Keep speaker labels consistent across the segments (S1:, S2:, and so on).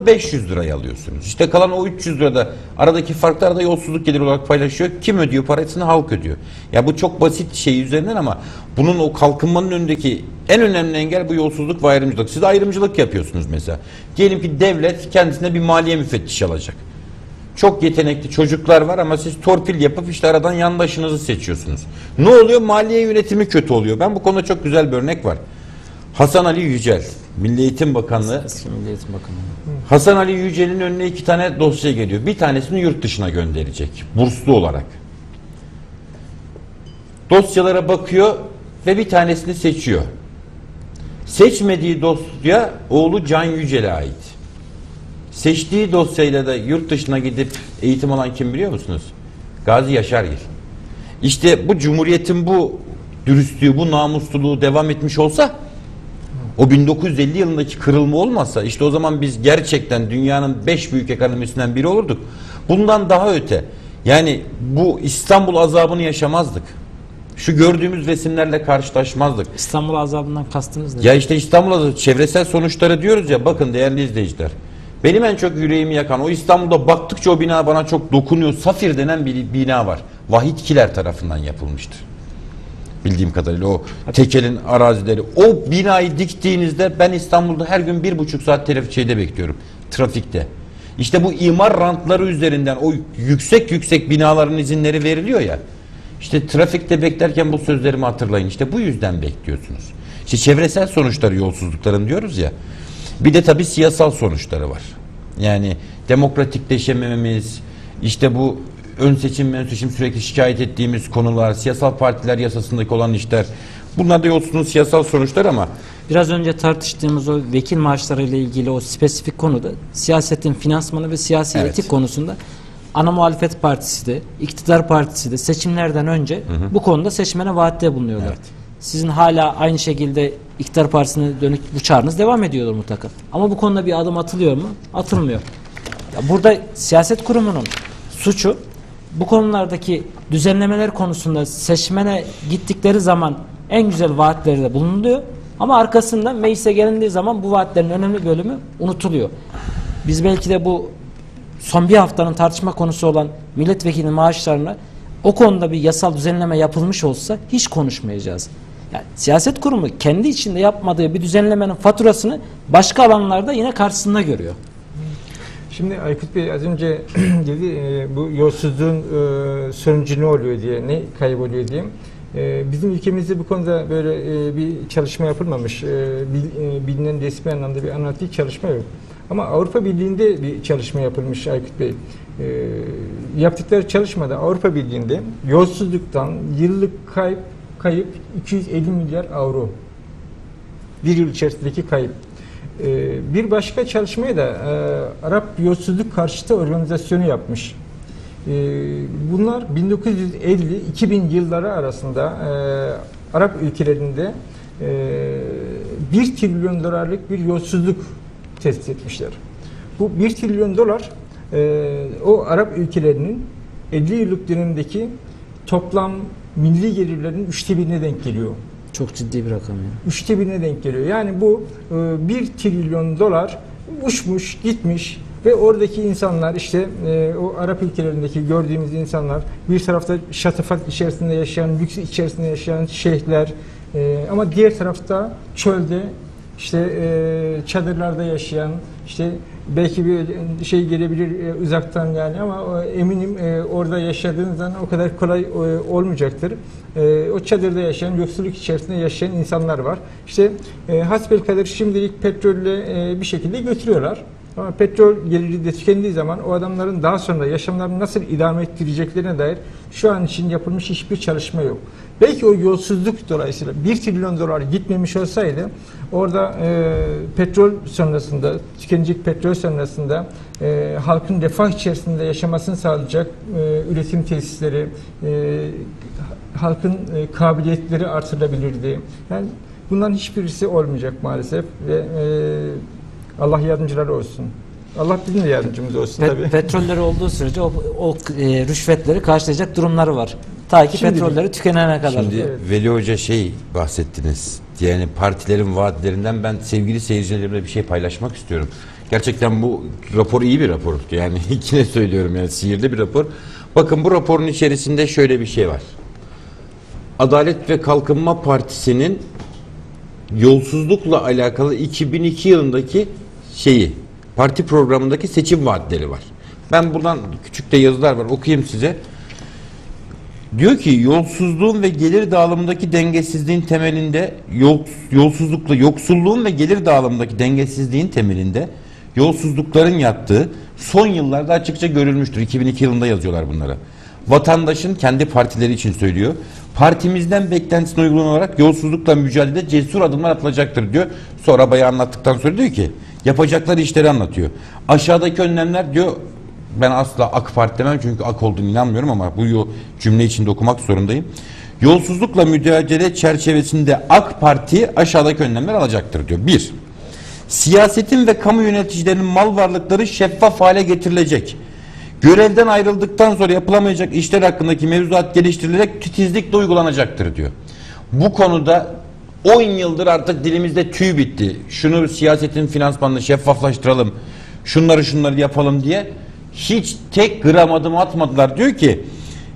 S1: 500 lirayı alıyorsunuz. İşte kalan o 300 lirada aradaki farklar da yolsuzluk geliri olarak paylaşıyor. Kim ödüyor parasını? Halk ödüyor. Ya bu çok basit şey üzerinden ama bunun o kalkınmanın önündeki en önemli engel bu yolsuzluk ve ayrımcılık. Siz ayrımcılık yapıyorsunuz mesela. Diyelim ki devlet kendisine bir maliye müfettişi alacak. Çok yetenekli çocuklar var ama siz torpil yapıp işte aradan yandaşınızı seçiyorsunuz. Ne oluyor? Maliye yönetimi kötü oluyor. Ben bu konuda çok güzel bir örnek var. Hasan Ali Yücel, Milli Eğitim Bakanlığı
S2: Eski Milli Eğitim Bakanı.
S1: Hasan Ali Yücel'in önüne iki tane dosya geliyor. Bir tanesini yurt dışına gönderecek. Burslu olarak. Dosyalara bakıyor ve bir tanesini seçiyor. Seçmediği dosya oğlu Can Yücel'e ait. Seçtiği dosyayla da yurt dışına gidip eğitim alan kim biliyor musunuz? Gazi Yaşargil. İşte bu cumhuriyetin bu dürüstlüğü, bu namusluluğu devam etmiş olsa o 1950 yılındaki kırılma olmasa işte o zaman biz gerçekten dünyanın 5 büyük ekonomisinden biri olurduk. Bundan daha öte. Yani bu İstanbul azabını yaşamazdık. Şu gördüğümüz resimlerle karşılaşmazdık.
S2: İstanbul azabından kastınız ne?
S1: Ya işte İstanbul'da çevresel sonuçları diyoruz ya bakın değerli izleyiciler. Benim en çok yüreğimi yakan o İstanbul'da baktıkça o bina bana çok dokunuyor. Safir denen bir bina var. Vahitkiler tarafından yapılmıştır. Bildiğim kadarıyla o tekelin arazileri. O binayı diktiğinizde ben İstanbul'da her gün bir buçuk saat trafik şeyde bekliyorum. Trafikte. İşte bu imar rantları üzerinden o yüksek yüksek binaların izinleri veriliyor ya. İşte trafikte beklerken bu sözlerimi hatırlayın. İşte bu yüzden bekliyorsunuz. İşte çevresel sonuçları yolsuzlukların diyoruz ya. Bir de tabii siyasal sonuçları var. Yani demokratikleşemememiz, işte bu ön seçim, ön seçim sürekli şikayet ettiğimiz konular, siyasal partiler yasasındaki olan işler. Bunlar da yolsuzluğun siyasal sonuçlar ama
S2: Biraz önce tartıştığımız o vekil maaşları ile ilgili o spesifik konuda siyasetin finansmanı ve siyasi
S1: Evet.
S2: etik konusunda ana muhalefet partisi de, iktidar partisi de seçimlerden önce bu konuda seçmene vaatte bulunuyorlar.
S1: Evet.
S2: Sizin hala aynı şekilde iktidar partisine dönük bu çağrınız devam ediyordur mutlaka. Ama bu konuda bir adım atılıyor mu? Atılmıyor. Ya burada siyaset kurumunun suçu bu konulardaki düzenlemeler konusunda seçmene gittikleri zaman en güzel vaatlerde bulunuluyor. Ama arkasında meclise gelindiği zaman bu vaatlerin önemli bölümü unutuluyor. Biz belki de bu son bir haftanın tartışma konusu olan milletvekili maaşlarına o konuda bir yasal düzenleme yapılmış olsa hiç konuşmayacağız. Yani siyaset kurumu kendi içinde yapmadığı bir düzenlemenin faturasını başka alanlarda yine karşısında görüyor.
S3: Şimdi Aykut Bey az önce dedi e, bu yolsuzluğun e, sonucu ne oluyor diye, ne kayboluyor diye. E, bizim ülkemizde bu konuda böyle bir çalışma yapılmamış. E, bil- bilinen resmi anlamda bir analitik çalışma yok. Ama Avrupa Birliği'nde bir çalışma yapılmış Aykut Bey. Yaptıkları çalışmada Avrupa Birliği'nde yolsuzluktan yıllık kayıp kayıp 250 milyar avro. Bir yıl içerisindeki kayıp. Ee, Bir başka çalışmayı da e, Arap Yolsuzluk Karşıtı Organizasyonu yapmış. Ee, Bunlar 1950-2000 yılları arasında e, Arap ülkelerinde e, 1 trilyon dolarlık bir yolsuzluk tespit etmişler. Bu 1 trilyon dolar e, o Arap ülkelerinin 50 yıllık dönemdeki toplam milli gelirlerin üçte birine denk geliyor.
S2: Çok ciddi bir rakam yani.
S3: Üçte birine denk geliyor. Yani bu e, 1 trilyon dolar uçmuş gitmiş ve oradaki insanlar işte e, o Arap ülkelerindeki gördüğümüz insanlar bir tarafta şatafat içerisinde yaşayan, lüks içerisinde yaşayan şeyhler e, ama diğer tarafta çölde işte e, çadırlarda yaşayan işte belki bir şey gelebilir e, uzaktan yani ama e, eminim e, orada yaşadığınız zaman o kadar kolay olmayacaktır. O çadırda yaşayan, yoksulluk içerisinde yaşayan insanlar var. İşte hasbelkader şimdilik petrolle bir şekilde götürüyorlar. Ama petrol geliri de tükendiği zaman o adamların daha sonra yaşamlarını nasıl idame ettireceklerine dair şu an için yapılmış hiçbir çalışma yok. Belki o yolsuzluk dolayısıyla 1 trilyon dolar gitmemiş olsaydı orada e, petrol sonrasında, tükenecek petrol sonrasında e, halkın refah içerisinde yaşamasını sağlayacak e, üretim tesisleri, e, halkın e, kabiliyetleri artırılabilirdi. Yani bunların hiçbirisi olmayacak maalesef ve e, Allah yardımcıları olsun. Allah bizim de yardımcımız olsun
S2: Pet-
S3: tabii.
S2: petrolleri olduğu sürece o, o e, rüşvetleri karşılayacak durumları var. Ta ki
S3: Şimdi-
S2: petrolleri tükenene kadar.
S1: Şimdi
S3: Evet.
S1: Veli Hoca şey bahsettiniz. Yani partilerin vaatlerinden ben sevgili seyircilerimle bir şey paylaşmak istiyorum. Gerçekten bu rapor iyi bir rapor. Yani yine söylüyorum yani sihirli bir rapor. Bakın bu raporun içerisinde şöyle bir şey var. Adalet ve Kalkınma Partisi'nin yolsuzlukla alakalı 2002 yılındaki şeyi parti programındaki seçim vaatleri var. Ben buradan küçük de yazılar var okuyayım size. Diyor ki yolsuzluğun ve gelir dağılımındaki dengesizliğin temelinde yol, yolsuzlukla yoksulluğun ve gelir dağılımındaki dengesizliğin temelinde yolsuzlukların yattığı son yıllarda açıkça görülmüştür. 2002 yılında yazıyorlar bunları. Vatandaşın kendi partileri için söylüyor. Partimizden beklentisine uygun olarak yolsuzlukla mücadelede cesur adımlar atılacaktır diyor. Sonra bayağı anlattıktan sonra diyor ki yapacakları işleri anlatıyor. Aşağıdaki önlemler diyor ben asla AK Parti demem çünkü AK olduğunu inanmıyorum ama bu cümle içinde okumak zorundayım. Yolsuzlukla mücadele çerçevesinde AK Parti aşağıdaki önlemler alacaktır diyor. Bir, siyasetin ve kamu yöneticilerinin mal varlıkları şeffaf hale getirilecek. Görevden ayrıldıktan sonra yapılamayacak işler hakkındaki mevzuat geliştirilerek titizlikle uygulanacaktır diyor. Bu konuda 10 yıldır artık dilimizde tüy bitti. Şunu siyasetin finansmanını şeffaflaştıralım. Şunları şunları yapalım diye hiç tek gram adım atmadılar. Diyor ki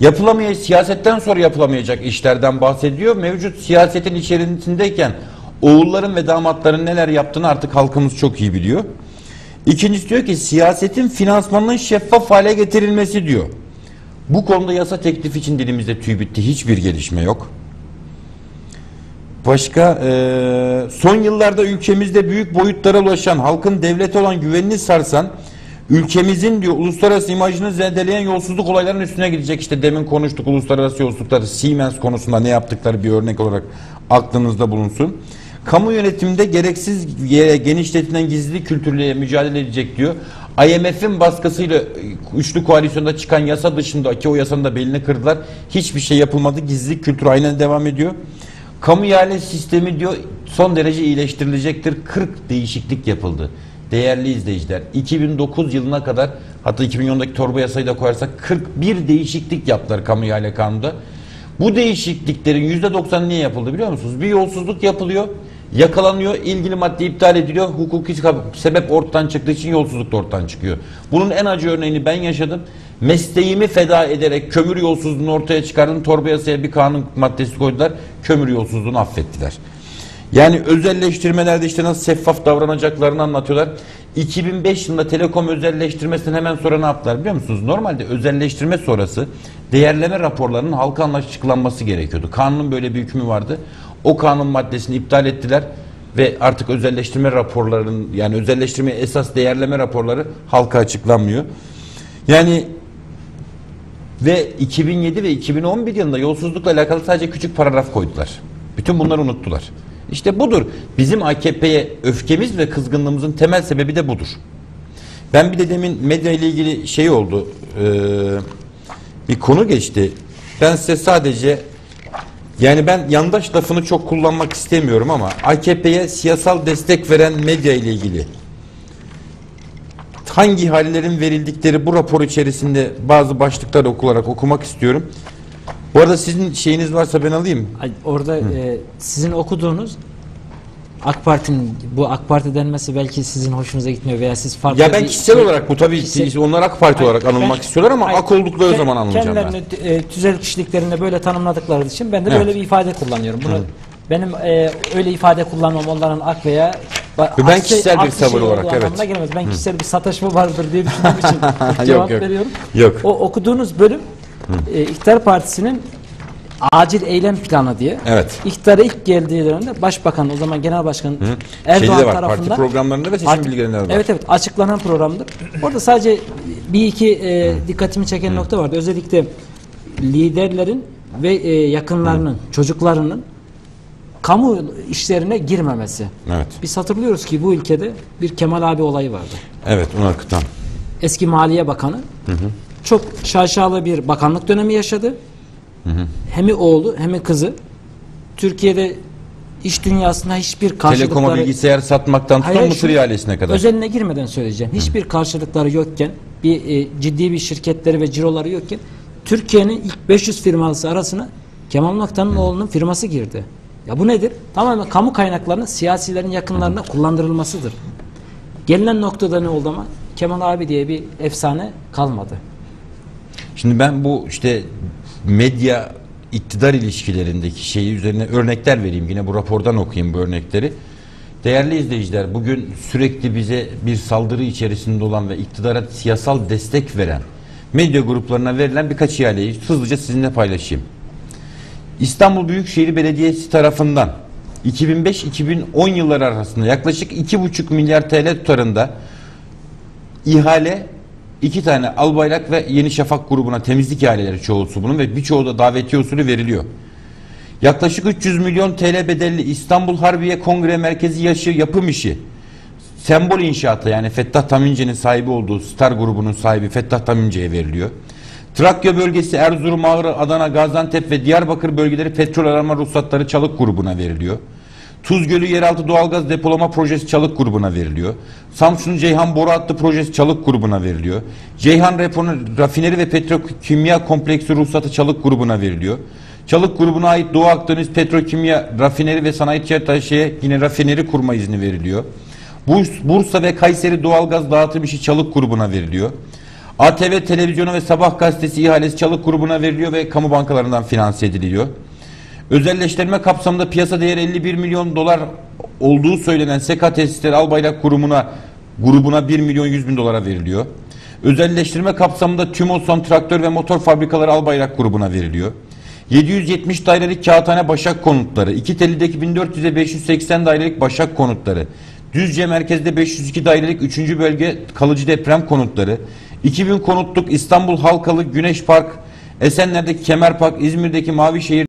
S1: yapılamayacak siyasetten sonra yapılamayacak işlerden bahsediyor. Mevcut siyasetin içerisindeyken oğulların ve damatların neler yaptığını artık halkımız çok iyi biliyor. İkincisi diyor ki siyasetin finansmanının şeffaf hale getirilmesi diyor. Bu konuda yasa teklifi için dilimizde tüy bitti. Hiçbir gelişme yok. Başka eee, son yıllarda ülkemizde büyük boyutlara ulaşan halkın devlete olan güvenini sarsan ülkemizin diyor uluslararası imajını zedeleyen yolsuzluk olaylarının üstüne gidecek. İşte demin konuştuk uluslararası yolsuzlukları Siemens konusunda ne yaptıkları bir örnek olarak aklınızda bulunsun. Kamu yönetiminde gereksiz yere genişletilen gizli kültürlüğe mücadele edecek diyor. IMF'in baskısıyla e, üçlü koalisyonda çıkan yasa dışındaki o yasanın da belini kırdılar. Hiçbir şey yapılmadı. Gizli kültür aynen devam ediyor. Kamu ihale sistemi diyor son derece iyileştirilecektir. 40 değişiklik yapıldı. Değerli izleyiciler 2009 yılına kadar hatta 2010'daki torba yasayı da koyarsak 41 değişiklik yaptılar kamu ihale kanunda. Bu değişikliklerin %90'ı niye yapıldı biliyor musunuz? Bir yolsuzluk yapılıyor, yakalanıyor, ilgili madde iptal ediliyor, hukuki sebep ortadan çıktığı için yolsuzluk da ortadan çıkıyor. Bunun en acı örneğini ben yaşadım. Mesleğimi feda ederek kömür yolsuzluğunu ortaya çıkardım. Torba yasaya bir kanun maddesi koydular. Kömür yolsuzluğunu affettiler. Yani özelleştirmelerde işte nasıl şeffaf davranacaklarını anlatıyorlar. 2005 yılında telekom özelleştirmesinden hemen sonra ne yaptılar biliyor musunuz? Normalde özelleştirme sonrası değerleme raporlarının halka açıklanması gerekiyordu. Kanunun böyle bir hükmü vardı. O kanun maddesini iptal ettiler ve artık özelleştirme raporlarının yani özelleştirme esas değerleme raporları halka açıklanmıyor. Yani ve 2007 ve 2011 yılında yolsuzlukla alakalı sadece küçük paragraf koydular. Bütün bunları unuttular. İşte budur. Bizim AKP'ye öfkemiz ve kızgınlığımızın temel sebebi de budur. Ben bir de demin medya ile ilgili şey oldu. Ee, bir konu geçti. Ben size sadece yani ben yandaş lafını çok kullanmak istemiyorum ama AKP'ye siyasal destek veren medya ile ilgili hangi hallerin verildikleri bu rapor içerisinde bazı başlıklar okularak okumak istiyorum. Bu arada sizin şeyiniz varsa ben alayım.
S2: Ay, Orada e, sizin okuduğunuz AK Parti'nin bu AK Parti denmesi belki sizin hoşunuza gitmiyor veya siz farklı
S1: Ya ben
S2: bir
S1: kişisel
S2: şey-
S1: olarak bu tabii
S2: kişisel-
S1: onlar AK Parti olarak
S2: Hayır,
S1: anılmak
S2: ben-
S1: istiyorlar ama
S2: hayır,
S1: AK oldukları
S2: kend-
S1: zaman anılacağım ben.
S2: Kendilerini e, tüzel kişiliklerinde böyle tanımladıkları için ben de
S1: Evet.
S2: böyle bir ifade kullanıyorum. Bunu benim e, öyle ifade kullanmam onların ak veya
S1: Ben
S2: aksi-
S1: kişisel bir tavır
S2: şey
S1: olarak, evet.
S2: gelmez. Ben kişisel bir sataşma vardır diye düşündüğüm için cevap
S1: yok.
S2: veriyorum.
S1: Yok.
S2: O okuduğunuz bölüm e, İktidar Partisi'nin acil eylem planı diye.
S1: Evet.
S2: İktidara ilk geldiği dönemde Başbakan o zaman Genel Başkan
S1: Şeyde
S2: Erdoğan
S1: de var, parti
S2: tarafından
S1: programlarında ve seçim
S2: Parti-
S1: bilgilerinde de var.
S2: Evet evet açıklanan programdır. Orada sadece bir iki e, dikkatimi çeken nokta vardı. Özellikle liderlerin ve e, yakınlarının, çocuklarının kamu işlerine girmemesi.
S1: Evet.
S2: Biz hatırlıyoruz ki bu ülkede bir Kemal abi olayı vardı.
S1: Evet onu akıtan.
S2: Eski Maliye Bakanı çok şaşalı bir bakanlık dönemi yaşadı. Hemi oğlu hem kızı Türkiye'de iş dünyasında hiçbir karşılıkları
S1: Telekoma bilgisayar satmaktan tutun mısır ihalesine kadar.
S2: Özeline girmeden söyleyeceğim. Hiçbir karşılıkları yokken, bir e, ciddi bir şirketleri ve ciroları yokken Türkiye'nin ilk 500 firması arasına Kemal Noktan'ın oğlunun firması girdi. Ya bu nedir? Tamamen kamu kaynaklarının siyasilerin yakınlarına kullandırılmasıdır. Gelinen noktada ne oldu ama Kemal abi diye bir efsane kalmadı.
S1: Şimdi ben bu işte medya iktidar ilişkilerindeki şeyi üzerine örnekler vereyim. Yine bu rapordan okuyayım bu örnekleri. Değerli izleyiciler bugün sürekli bize bir saldırı içerisinde olan ve iktidara siyasal destek veren medya gruplarına verilen birkaç ihaleyi hızlıca sizinle paylaşayım. İstanbul Büyükşehir Belediyesi tarafından 2005-2010 yılları arasında yaklaşık 2,5 milyar TL tutarında ihale iki tane Albayrak ve Yeni Şafak grubuna temizlik ihaleleri çoğusu bunun ve birçoğu da davetiye usulü veriliyor. Yaklaşık 300 milyon TL bedelli İstanbul Harbiye Kongre Merkezi yaşı yapım işi sembol inşaatı yani Fettah Tamince'nin sahibi olduğu Star grubunun sahibi Fettah Tamince'ye veriliyor. Trakya bölgesi Erzurum, Ağrı, Adana, Gaziantep ve Diyarbakır bölgeleri petrol arama ruhsatları Çalık grubuna veriliyor. Tuz Gölü Yeraltı Doğalgaz Depolama Projesi Çalık grubuna veriliyor. Samsun Ceyhan Boru Hattı Projesi Çalık grubuna veriliyor. Ceyhan Rafineri ve Petrokimya Kompleksi Ruhsatı Çalık grubuna veriliyor. Çalık grubuna ait Doğu Akdeniz Petrokimya Rafineri ve Sanayi Çertaşe'ye yine rafineri kurma izni veriliyor. Burs, Bursa ve Kayseri Doğalgaz Dağıtım işi Çalık grubuna veriliyor. ATV Televizyonu ve Sabah Gazetesi ihalesi Çalık grubuna veriliyor ve kamu bankalarından finanse ediliyor. Özelleştirme kapsamında piyasa değeri 51 milyon dolar olduğu söylenen SEKA tesisleri Albayrak kurumuna grubuna 1 milyon 100 bin dolara veriliyor. Özelleştirme kapsamında Tümoson traktör ve motor fabrikaları Albayrak grubuna veriliyor. 770 dairelik Kağıthane Başak konutları, İki Teli'deki 1400'e 580 dairelik Başak konutları, Düzce merkezde 502 dairelik 3. bölge kalıcı deprem konutları, 2000 konutluk İstanbul Halkalı Güneş Park, Esenler'deki Kemer Park, İzmir'deki Mavişehir